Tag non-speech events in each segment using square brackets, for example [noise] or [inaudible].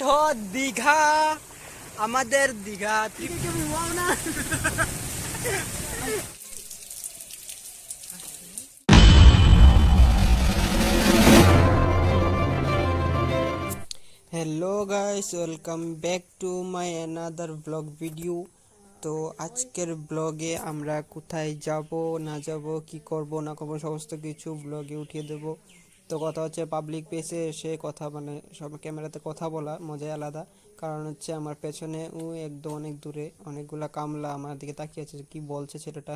দেখো দীঘা, আমাদের Digha. Hello guys welcome back to my another vlog video তো আজকের ব্লগে আমরা কোথায় যাব, না যাব, কি করব, না করব, সমস্ত কিছু ব্লগে উঠিয়ে দেব। তো কথা হচ্ছে পাবলিক পেসে সে কথা মানে সব ক্যামেরাতে কথা বলা মজাই আলাদা। কারণ হচ্ছে আমার পেছনে ও একদম অনেক দূরে অনেকগুলা কামলা আমার দিকে তাকিয়ে আছে কি বলছে ছেলেটা।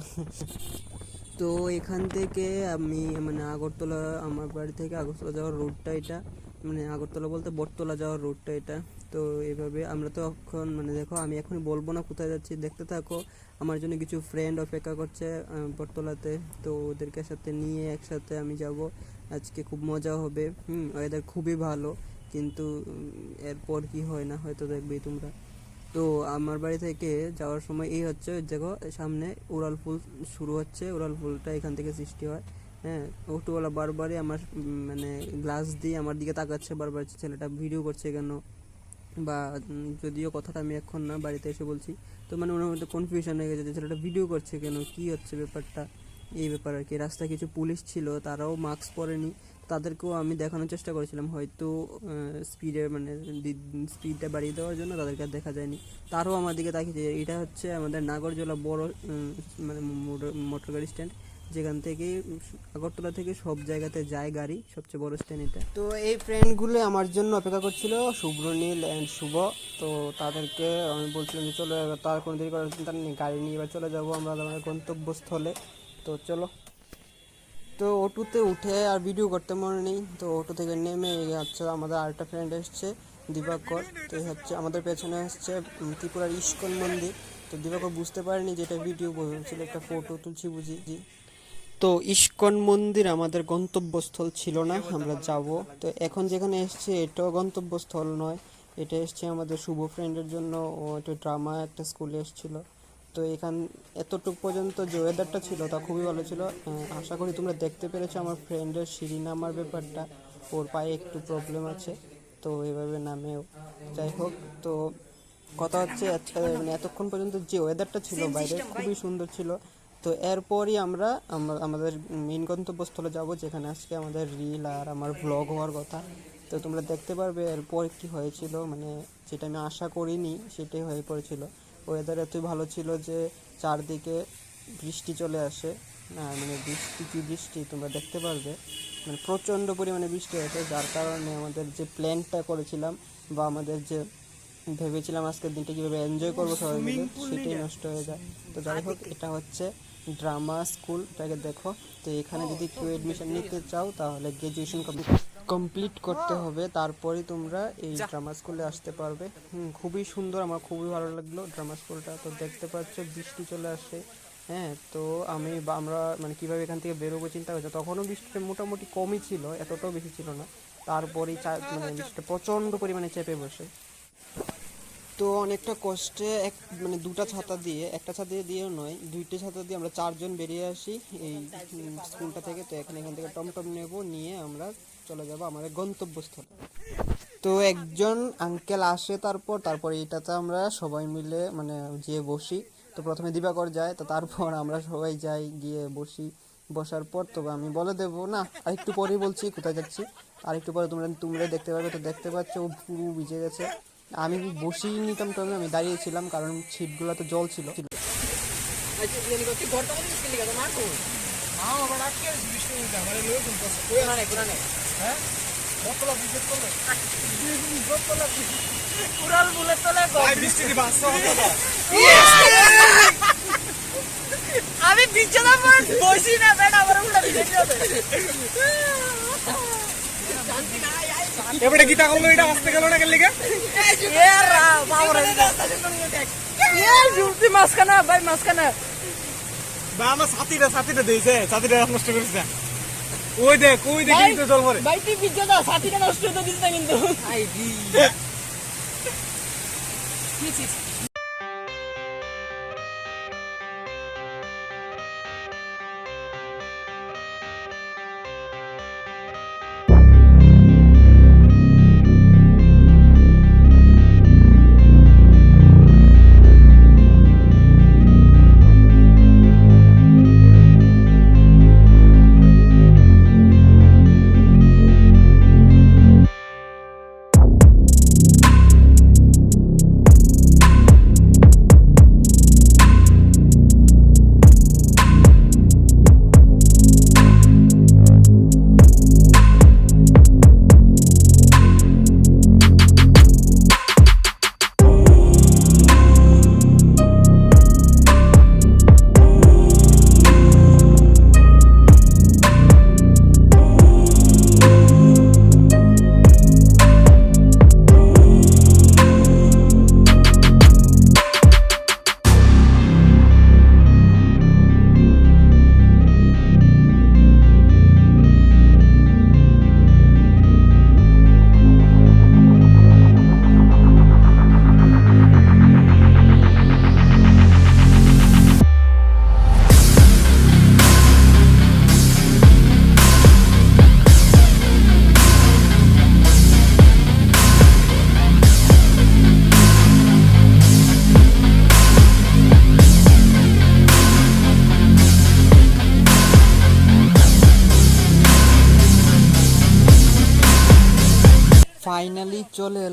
তো এখান থেকে আমি মানে আগরতলা আমার বাড়ি থেকে আগরতলা যাওয়ার রোডটা এটা। মানে আগরতলা বলতে বটতলা যাওয়ার রোডটা এটা। তো এইভাবে আমরা তো এখন মানে দেখো আমি এখন বলব না কোথায় যাচ্ছি, দেখতে থাকো। আমার জন্য কিছু ফ্রেন্ড অপেক্ষা করছে বটতলাতে। তো ওদেরকে সাথে নিয়ে একসাথে আমি যাব। আজকে খুব মজা হবে। হুম ওয়েদার খুবই ভালো, কিন্তু এরপর কি হয় না, হয়তো দেখবেই তোমরা। তো আমার বাড়ি থেকে যাওয়ার সময় এই হচ্ছে দেখো, সামনে উড়াল ফুল শুরু হচ্ছে। উড়াল ফুলটা এখান থেকে সৃষ্টি হয়। হ্যাঁ অটোওয়ালা বারবারই আমার মানে গ্লাস দিয়ে আমার দিকে তাকাচ্ছে, বারবার ছেলেটা ভিডিও করছে কেন? বা যদিও কথাটা আমি এখন না বাড়িতে এসে বলছি, তো মানে ওনার মধ্যে কনফিউশন হয়ে গেছে যে, ছেলেটা ভিডিও করছে কেন? কি হচ্ছে ব্যাপারটা? এই ব্যাপার আর কি। রাস্তায় কিছু পুলিশ ছিল, তারাও মাস্ক পরেনি। তাদেরকেও আমি দেখানোর চেষ্টা করেছিলাম। হয়তো স্পিডে মানে স্পিডটা বাড়িয়ে দেওয়ার জন্য তাদেরকে আর দেখা যায়নি। তারও আমার দিকে তাকিয়েছে এটা হচ্ছে আমাদের নাগরজোলা বড় মানে মোটর গাড়ি স্ট্যান্ড যেখান থেকে আগরতলা থেকে সব জায়গাতে যায় গাড়ি, সবচেয়ে বড় স্ট্যান্ড এটা। তো এই ফ্রেন্ডগুলো আমার জন্য অপেক্ষা করছিল শুভ্রনীল অ্যান্ড শুভ। তো তাদেরকে আমি বলছিলাম যে, চলো তার কোনো দেরি করার চিন্তা নেই। গাড়ি নিয়ে এবার চলে যাব আমরা আমাদের গন্তব্যস্থলে। তো চলো। তো অটোতে উঠে আর ভিডিও করতে মনে নেই, তো অটো থেকে নেমে হচ্ছে আমাদের আরেকটা ফ্রেন্ড এসছে, দিবাকর। তো হচ্ছে আমাদের পেছনে আসছে ত্রিপুরার ইস্কন মন্দির। তো দিবাকর বুঝতে পারেনি যেটা ভিডিও বলছিল, একটা ফটো তুলছি বুঝি। জি তো ইস্কন মন্দির আমাদের গন্তব্যস্থল ছিল না, আমরা যাব। তো এখন যেখানে এসছে, এটাও গন্তব্যস্থল নয়। এটা এসছে আমাদের শুভ ফ্রেন্ডের জন্য, ও একটু ড্রামা একটা স্কুলে এসেছিল। তো এখান এতটুকু পর্যন্ত যে ওয়েদারটা ছিল তা খুবই ভালো ছিল। আশা করি তোমরা দেখতে পেরেছ আমার ফ্রেন্ডের সিঁড়ি নামার ব্যাপারটা। ওর পায়ে একটু প্রবলেম আছে তো এভাবে নামেও। যাই হোক তো কথা হচ্ছে মানে এতক্ষণ পর্যন্ত যে ওয়েদারটা ছিল বাইরে খুবই সুন্দর ছিল। তো এরপরই আমরা আমরা আমাদের মেন গন্তব্যস্থলে যাব যেখানে আজকে আমাদের রিল আর আমার ব্লগ হওয়ার কথা। তো তোমরা দেখতে পারবে এরপর কি হয়েছিল মানে যেটা আমি আশা করিনি সেটাই হয়ে পড়েছিল। ওয়েদার এতই ভালো ছিল যে চারদিকে বৃষ্টি চলে আসে। না মানে বৃষ্টি কি বৃষ্টি তোমরা দেখতে পারবে। মানে প্রচণ্ড পরিমাণে বৃষ্টি হয়েছে যার কারণে আমাদের যে প্ল্যানটা করেছিলাম বা আমাদের যে ভেবেছিলাম আজকের দিনটা কীভাবে এনজয় করব সবাই মিলে সেটাই নষ্ট হয়ে যায়। তো যাই হোক এটা হচ্ছে ড্রামা স্কুল এটাকে দেখো। তো এখানে যদি কেউ এডমিশন নিতে চাও তাহলে গ্র্যাজুয়েশন কমপ্লিট করতে হবে তারপরেই তোমরা এই ড্রামা স্কুলে আসতে পারবে। হুম, খুবই সুন্দর আমার খুবই ভালো লাগল ড্রামা স্কুলটা তো দেখতে পাচ্ছ বৃষ্টি চলে আসে হ্যাঁ তো আমি আমরা মানে কীভাবে এখান থেকে বেরোবো চিন্তা করছি তখনও বৃষ্টিটা মোটামুটি কমই ছিল এতটাও বেশি ছিল না। তারপরেই মানে বৃষ্টিটা প্রচণ্ড পরিমাণে চেপে বসে। তো অনেকটা কষ্টে এক মানে দুটা ছাতা দিয়ে একটা ছাতা দিয়েও নয় দুইটা ছাতা দিয়ে আমরা চারজন বেরিয়ে আসি এই স্কুলটা থেকে। তো এখানে এখান থেকে টমটম নেব নিয়ে আমরা চলে যাব আমাদের গন্তব্যস্থলে। তো একজন আঙ্কেল আসে তারপর তারপর এইটাতে আমরা সবাই মিলে মানে যেয়ে বসি। তো প্রথমে দিবাকর যায়, তো তারপর আমরা সবাই যাই, গিয়ে বসি। বসার পর তো আমি বলে দেবো, না, আরেকটু পরেই বলছি, কোথায় যাচ্ছি? আরেকটু পরে তোমরা তোমরা দেখতে পারবে তো দেখতে পাচ্ছ, ও পুরো ভিজে গেছে। আমি বসেই নিতাম তবে আমি দাঁড়িয়েছিলাম কারণ সিটগুলো তো জল ছিল। আমি বিছানা পর বসি না বেটা আমার উল্টা এবারে গীতা করল এটা আসতে গেল না এ রা এ জুতি মাসখানা ভাই মাসখানা বা আমার সাথীটা সাথীটা দিয়েছে সাথীটা নষ্ট করেছে। ওই দেখ ওই দেখ কিন্তু জল মরে ভাই তুই পিজ্জা দা সাথীটা নষ্ট হতে দিস না কিন্তু আইডি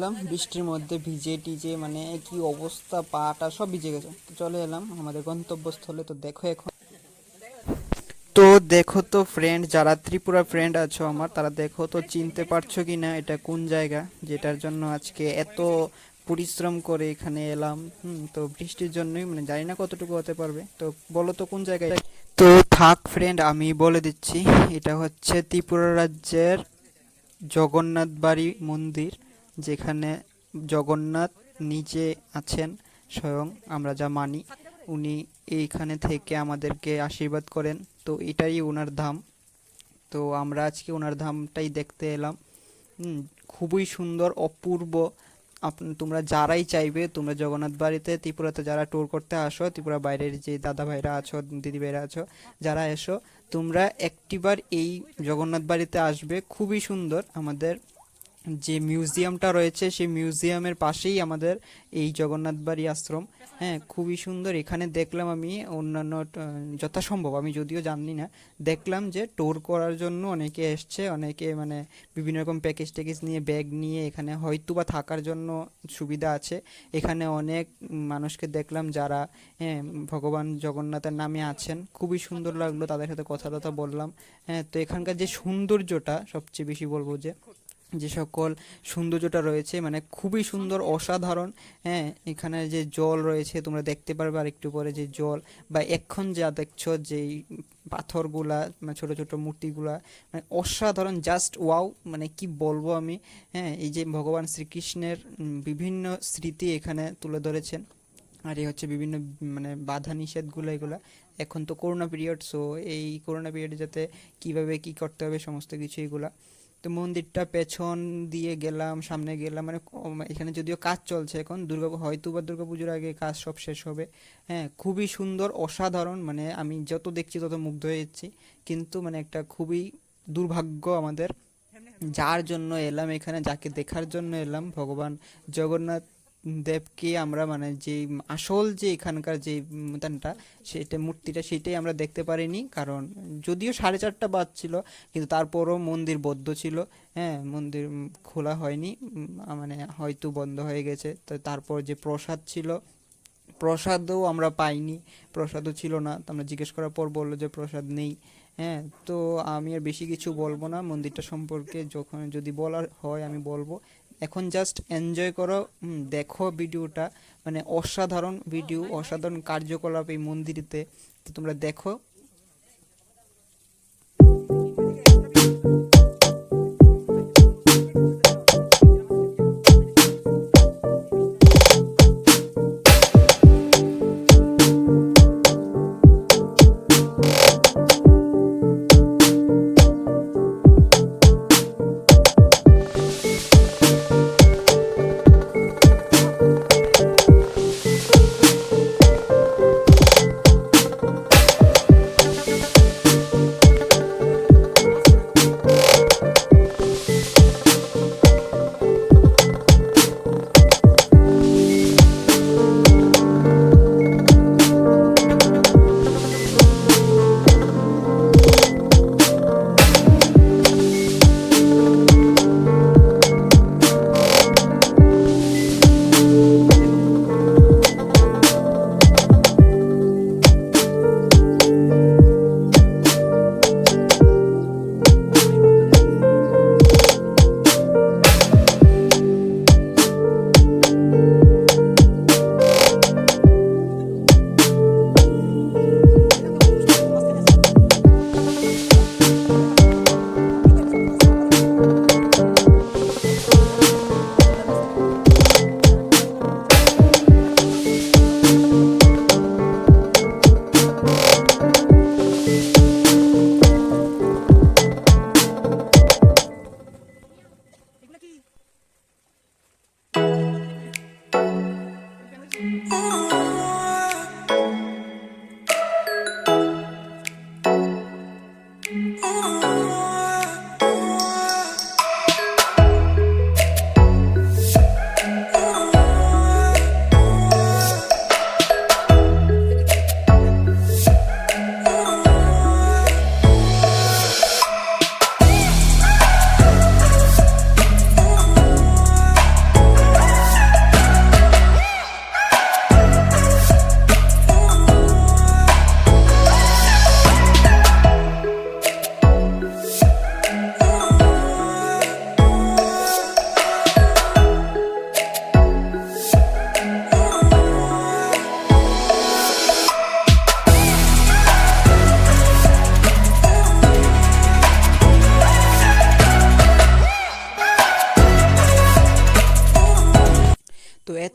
এলাম, বৃষ্টির মধ্যে ভিজে টিজে মানে কি অবস্থা, পাটা সব ভিজে গেছে। তো চলে এলাম আমাদের গন্তব্যস্থলে, তো দেখো এখন। তো দেখো তো ফ্রেন্ড যারা ত্রিপুরা ফ্রেন্ড আছো আমার, তারা দেখো তো চিনতে পারছ কি না এটা কোন জায়গা, যেটার জন্য আজকে এত পরিশ্রম করে এখানে এলাম। হুম, তো বৃষ্টির জন্যই মানে জানি না কতটুকু হতে পারবে। তো বলো তো কোন জায়গায়? তো থাক ফ্রেন্ড আমি বলে দিচ্ছি, এটা হচ্ছে ত্রিপুরা রাজ্যের জগন্নাথ বাড়ি মন্দির। যেখানে জগন্নাথ নিজে আছেন, স্বয়ং আমরা যা মানি। উনি এইখানে থেকে আমাদেরকে আশীর্বাদ করেন। তো এটাই ওনার ধাম। তো আমরা আজকে ওনার ধামটাই দেখতে এলাম। খুবই সুন্দর, অপূর্ব। আপ- তোমরা যারাই চাইবে, তোমরা জগন্নাথ বাড়িতে, ত্রিপুরাতে যারা ট্যুর করতে আসো, ত্রিপুরা বাইরের যে দাদা ভাইরা আছো, দিদি ভাইরা আছো, যারা এসো, তোমরা একটিবার এই জগন্নাথ বাড়িতে আসবে। খুবই সুন্দর আমাদের যে মিউজিয়ামটা রয়েছে, সেই মিউজিয়ামের পাশেই আমাদের এই জগন্নাথ বাড়ি আশ্রম। হ্যাঁ খুবই সুন্দর। এখানে দেখলাম আমি অন্যান্য যথাসম্ভব। আমি যদিও জানি না। দেখলাম যে ট্যুর করার জন্য অনেকে এসছে, অনেকে মানে বিভিন্ন রকম প্যাকেজ ট্যাকেজ নিয়ে ব্যাগ নিয়ে এখানে হয়তো বা থাকার জন্য সুবিধা আছে। এখানে অনেক মানুষকে দেখলাম যারা হ্যাঁ ভগবান জগন্নাথের নামে আছেন। খুবই সুন্দর লাগল তাদের সাথে কথা টথা বললাম। হ্যাঁ তো এখানকার যে সৌন্দর্যটা সবচেয়ে বেশি বলব যে যে সকল সৌন্দর্যটা রয়েছে মানে খুবই সুন্দর, অসাধারণ হ্যাঁ এখানে যে জল রয়েছে, তোমরা দেখতে পারবে আর একটু পরে যে জল, বা এখন যা দেখছ যেই পাথরগুলা মানে ছোট ছোট মূর্তিগুলা মানে অসাধারণ জাস্ট ওয়াও মানে কি বলব আমি হ্যাঁ এই যে ভগবান শ্রীকৃষ্ণের বিভিন্ন স্মৃতি এখানে তুলে ধরেছেন, আর এই হচ্ছে বিভিন্ন মানে বাধা নিষেধগুলো এগুলা, এখন তো করোনা পিরিয়ড সো এই করোনা পিরিয়ডে যাতে কীভাবে কি করতে হবে, সমস্ত কিছু এগুলা তো মন্দিরটা পেছন দিয়ে গেলাম, সামনে গেলাম মানে এখানে যদিও কাজ চলছে এখন, দুর্গা হয়তো বা দুর্গা পুজোর আগে কাজ সব শেষ হবে। হ্যাঁ খুবই সুন্দর, অসাধারণ মানে আমি যত দেখছি তত মুগ্ধ হয়ে যাচ্ছি। কিন্তু মানে একটা খুবই দুর্ভাগ্য আমাদের। যার জন্য এলাম এখানে, যাকে দেখার জন্য এলাম, ভগবান জগন্নাথ দেবকে আমরা মানে যে আসল যে এখানকার যে উপাদানটা সেটা মূর্তিটা, সেটাই আমরা দেখতে পারিনি। কারণ যদিও সাড়ে চারটা বাজছিল কিন্তু তারপরও মন্দির বদ্ধ ছিল। হ্যাঁ মন্দির খোলা হয়নি। মানে হয়তো বন্ধ হয়ে গেছে। তো তারপর যে প্রসাদ ছিল, প্রসাদও আমরা পাইনি। প্রসাদও ছিল না। আমরা জিজ্ঞেস করার পর বলল যে প্রসাদ নেই। হ্যাঁ তো আমি আর বেশি কিছু বলব না। মন্দিরটা সম্পর্কে যখন যদি বলার হয়, আমি বলব। এখন জাস্ট এনজয় করো দেখো ভিডিওটা মানে অসাধারণ ভিডিও অসাধারণ কার্যকলাপ এই মন্দিরেতে। তো তোমরা দেখো।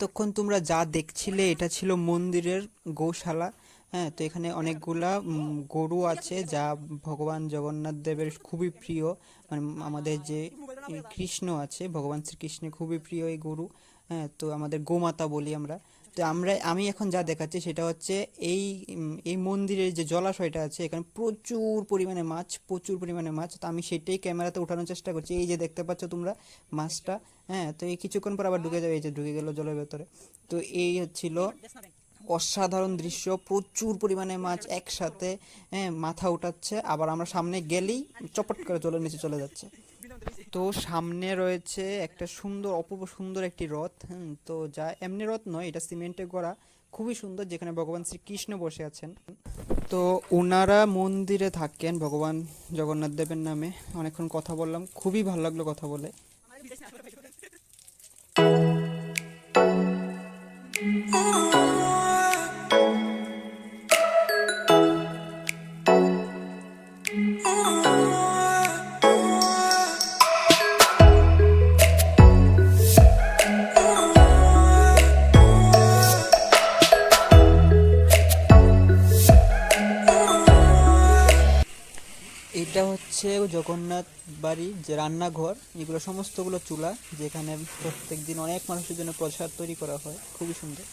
এতক্ষণ তোমরা যা দেখছিলে, এটা ছিল মন্দিরের গোশালা। হ্যাঁ তো এখানে অনেকগুলা গরু আছে যা ভগবান জগন্নাথ দেবের খুবই প্রিয়। মানে আমাদের যে কৃষ্ণ আছে, ভগবান শ্রীকৃষ্ণের খুবই প্রিয় এই গরু। হ্যাঁ তো আমাদের গোমাতা বলি আমরা। তো আমরা, আমি এখন যা দেখাচ্ছি সেটা হচ্ছে এই এই মন্দিরের যে জলাশয়টা আছে, এখানে প্রচুর পরিমাণে মাছ, প্রচুর পরিমাণে মাছ। তো আমি সেটাই ক্যামেরাতে ওঠানোর চেষ্টা করছি। এই যে দেখতে পাচ্ছ তোমরা মাছটা হ্যাঁ তো এই কিছুক্ষণ পর আবার ঢুকে যাবে, এই যে ঢুকে গেল জলের ভেতরে। তো এই হচ্ছিল অসাধারণ দৃশ্য, প্রচুর পরিমাণে মাছ একসাথে হ্যাঁ মাথা উঠাচ্ছে। আবার আমরা সামনে গেলেই চপট করে জলের নিচে চলে যাচ্ছে। তো সামনে রয়েছে একটা সুন্দর, অপূর্ব সুন্দর একটি রথ তো যা এমনি রথ নয়, এটা সিমেন্টের গড়া, খুবই সুন্দর, যেখানে ভগবান শ্রীকৃষ্ণ বসে আছেন। তো ওনারা মন্দিরে থাকেন ভগবান জগন্নাথ দেবের নামে, অনেকক্ষণ কথা বললাম, খুবই ভালো লাগল কথা বলে। জগন্নাথ বাড়ি, যে রান্নাঘর, এগুলো সমস্তগুলো চুলা, যেখানে প্রত্যেক দিন অনেক মানুষের জন্য প্রসাদ তৈরি করা হয়। খুবই সুন্দর।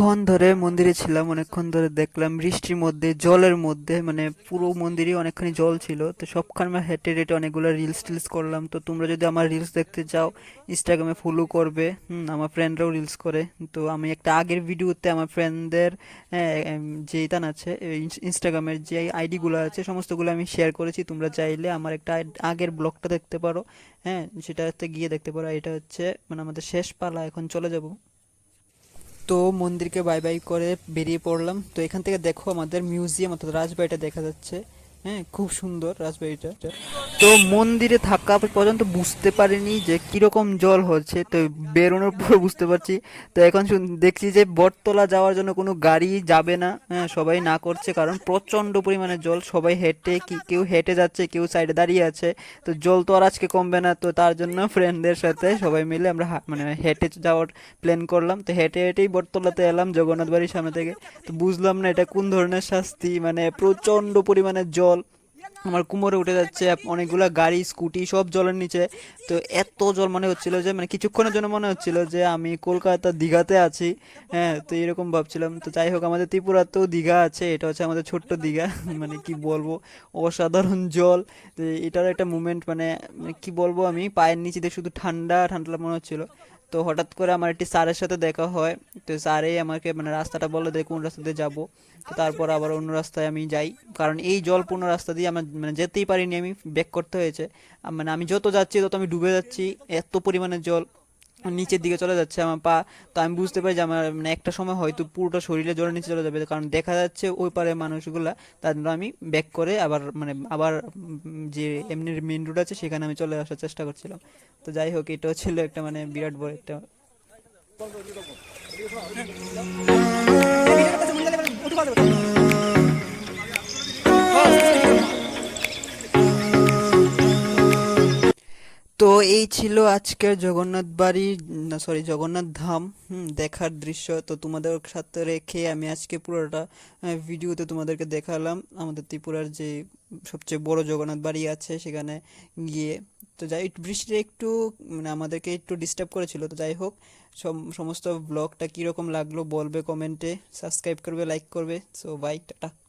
অনেকক্ষণ ধরে মন্দিরে ছিলাম, অনেকক্ষণ ধরে দেখলাম বৃষ্টির মধ্যে, জলের মধ্যে মানে পুরো মন্দিরে অনেকখানি জল ছিল। তো সবখানে আমরা হেঁটে হেঁটে অনেকগুলো রিলস টিলস করলাম। তো তোমরা যদি আমার রিলস দেখতে চাও ইনস্টাগ্রামে ফলো করবে। আমার ফ্রেন্ডরাও রিলস করে। তো আমি একটা আগের ভিডিওতে আমার ফ্রেন্ডদের যে ইতান আছে ইনস্টাগ্রামের যে আইডিগুলো আছে, সমস্তগুলো আমি শেয়ার করেছি। তোমরা চাইলে আমার একটা আগের ব্লগটা দেখতে পারো। হ্যাঁ সেটাতে গিয়ে দেখতে পারো। এটা হচ্ছে মানে আমাদের শেষ পালা, এখন চলে যাব। তো মন্দিরকে বাই বাই করে বেরিয়ে পড়লাম। তো এখান থেকে দেখো আমাদের মিউজিয়াম অর্থাৎ রাজবাড়িটা দেখা যাচ্ছে। হ্যাঁ খুব সুন্দর রাজবাড়িটা তো মন্দিরে থাকা পর্যন্ত বুঝতে পারিনি যে কীরকম জল হচ্ছে, তো বেরোনোর পর বুঝতে পারছি। তো এখন দেখছি যে বটতলা যাওয়ার জন্য কোনো গাড়ি যাবে না হ্যাঁ সবাই না করছে, কারণ প্রচণ্ড পরিমাণে জল, সবাই হেঁটে কেউ হেঁটে যাচ্ছে, কেউ সাইডে দাঁড়িয়ে আছে। তো জল তো আর আজকে কমবে না, তো তার জন্য ফ্রেন্ডদের সাথে সবাই মিলে আমরা মানে হেঁটে যাওয়ার প্ল্যান করলাম। তো হেঁটে হেঁটেই বটতলাতে এলাম জগন্নাথ বাড়ির সামনে থেকে। তো বুঝলাম না এটা কোন ধরনের শাস্তি মানে প্রচণ্ড পরিমাণে জল আমার কুমোরে উঠে যাচ্ছে অনেকগুলা গাড়ি, স্কুটি সব জলের নিচে। তো এত জল মনে হচ্ছিল যে মানে কিছুক্ষণের জন্য মনে হচ্ছিল যে, আমি কলকাতা দীঘাতে আছি। হ্যাঁ তো এরকম ভাবছিলাম। তো যাই হোক, আমাদের ত্রিপুরাতেও দীঘা আছে। এটা হচ্ছে আমাদের ছোট্ট দীঘা। [laughs] মানে কি বলব? অসাধারণ জল। তো এটার একটা মুমেন্ট মানে মানে কি বলব আমি? পায়ের নিচে শুধু ঠান্ডা ঠান্ডা মনে হচ্ছিল। তো হঠাৎ করে আমার একটি স্যারের সাথে দেখা হয়। তো স্যারেই আমাকে মানে রাস্তাটা বলে দেয়, কোন রাস্তা দিয়ে যাব। তো তারপর আবার অন্য রাস্তায় আমি যাই। কারণ এই জলপূর্ণ রাস্তা দিয়ে আমার মানে যেতেই পারিনি, আমি ব্যাক করতে হয়েছে। মানে আমি যত যাচ্ছি তত আমি ডুবে যাচ্ছি। এত পরিমাণে জল। নিচের দিকে চলে যাচ্ছে আমার পা, তো আমি বুঝতে পারি যে আমার মানে একটা সময় হয়তো পুরোটা শরীরে জোরে নিচে চলে যাবে, কারণ দেখা যাচ্ছে ওই পারে মানুষগুলা, তার আমি ব্যাক করে আবার মানে আবার যে এমনি মেন রোড আছে সেখানে আমি চলে আসার চেষ্টা করছিলাম। তো যাই হোক, এটাও ছিল একটা মানে বিরাট বড় একটা তো এই ছিল আজকের জগন্নাথ বাড়ি সরি জগন্নাথ ধাম দেখার দৃশ্য। তো তোমাদের সাথে রেখে আমি আজকে পুরোটা ভিডিওতে তোমাদেরকে দেখালাম। আমাদের ত্রিপুরার যে সবচেয়ে বড় জগন্নাথ বাড়ি আছে সেখানে গিয়ে। তো যাই বৃষ্টিটা একটু মানে আমাদেরকে একটু ডিস্টার্ব করেছিল। তো যাই হোক, সম- সমস্ত ব্লগটা কীরকম লাগল বলবে কমেন্টে সাবস্ক্রাইব করবে লাইক করবে। So bye tata.